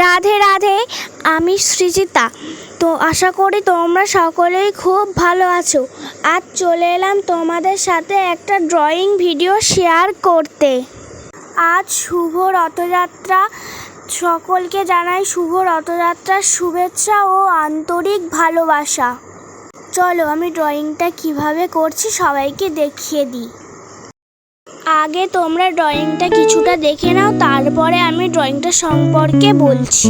রাধে রাধে, আমি সৃজিতা। তো আশা করি তোমরা সকলেই খুব ভালো আছো। আজ চলে এলাম তোমাদের সাথে একটা ড্রয়িং ভিডিও শেয়ার করতে। আজ শুভ রথযাত্রা। সকলকে জানাই শুভ রথযাত্রার শুভেচ্ছা ও আন্তরিক ভালোবাসা। চলো, আমি ড্রয়িংটা কীভাবে করছি সবাইকে দেখিয়ে দিই। আগে তোমরা ড্রয়িংটা কিছুটা দেখে নাও তারপরে আমি ড্রয়িংটা সম্পর্কে বলছি।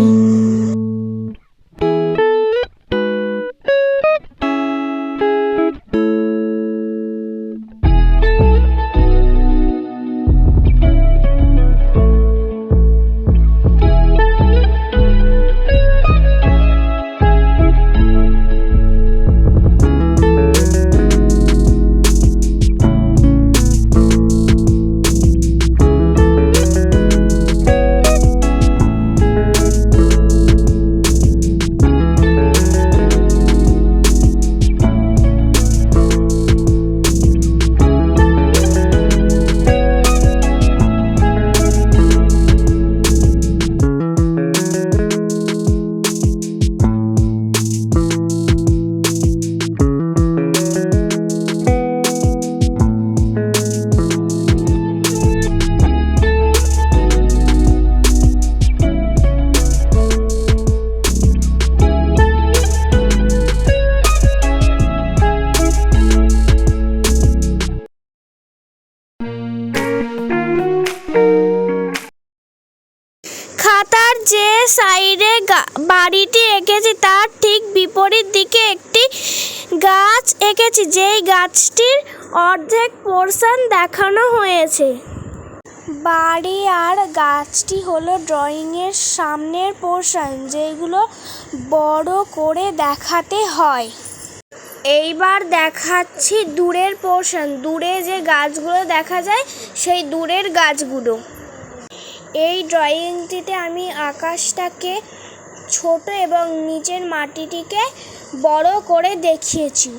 সাইডে বাড়িটি এঁকেছি। তার ঠিক বিপরীত দিকে একটি গাছ এঁকেছি। যেই গাছটির অর্ধেক পোর্শন দেখানো হয়েছে। বাড়ি আর গাছটি হলো ড্রয়িংয়ের সামনের পোর্শন যেগুলো বড় করে দেখাতে হয়। এইবার দেখাচ্ছি দূরের পোর্শন দূরে যে গাছগুলো দেখা যায়, সেই দূরের গাছগুলো। এই ড্রয়িংটিতে আমি আকাশটাকে ছোট এবং নিচের মাটিটিকে বড় করে দেখিয়েছি।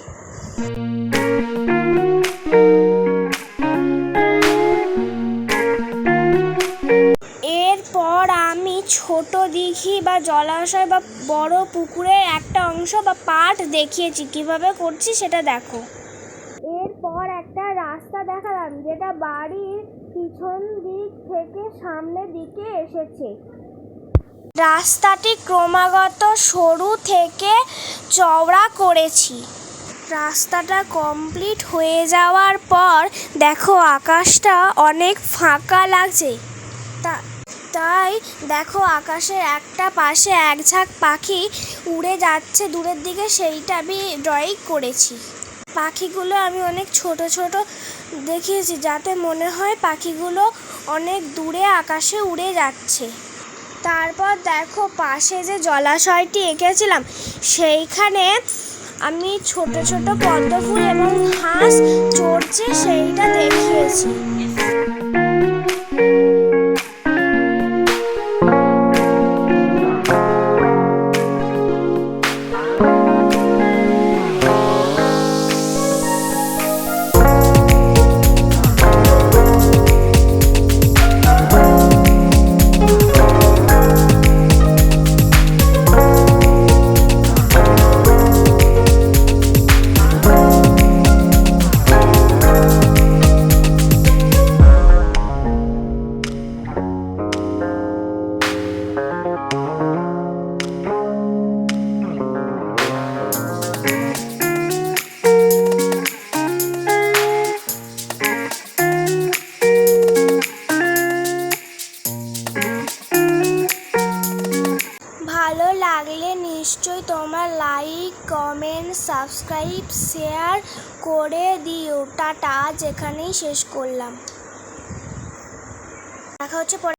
এরপর আমি ছোট দিঘি বা জলাশয় বা বড় পুকুরের একটা অংশ বা পাট দেখিয়েছি। কীভাবে করছি সেটা দেখো। এরপর একটা রাস্তা দেখালাম, যেটা বাড়ির পিছন দিক থেকে সামনের দিকে এসেছে। রাস্তাটি ক্রমাগত সরু থেকে চওড়া করেছি। রাস্তাটা কমপ্লিট হয়ে যাওয়ার পর দেখো আকাশটা অনেক ফাঁকা লাগছে। তা, তাই দেখো আকাশের একটা পাশে এক ঝাঁক পাখি উড়ে যাচ্ছে, দূরের দিকে সেইটা আমি ড্রয়িং করেছি। পাখিগুলো আমি অনেক ছোট ছোট দেখিয়েছি যাতে মনে হয় পাখিগুলো অনেক দূরে আকাশে উড়ে যাচ্ছে। তারপর দেখো পাশে যে জলাশয়টি এঁকেছিলাম, সেইখানে আমি ছোট ছোট পদ্ম ফুল এবং হাঁস চড়ছে সেইটা দেখিয়েছি। নিশ্চয়ই তোমার লাইক কমেন্ট সাবস্ক্রাইব শেয়ার করে দিও। টাটা, আজ এখানেই শেষ করলাম। দেখা হচ্ছে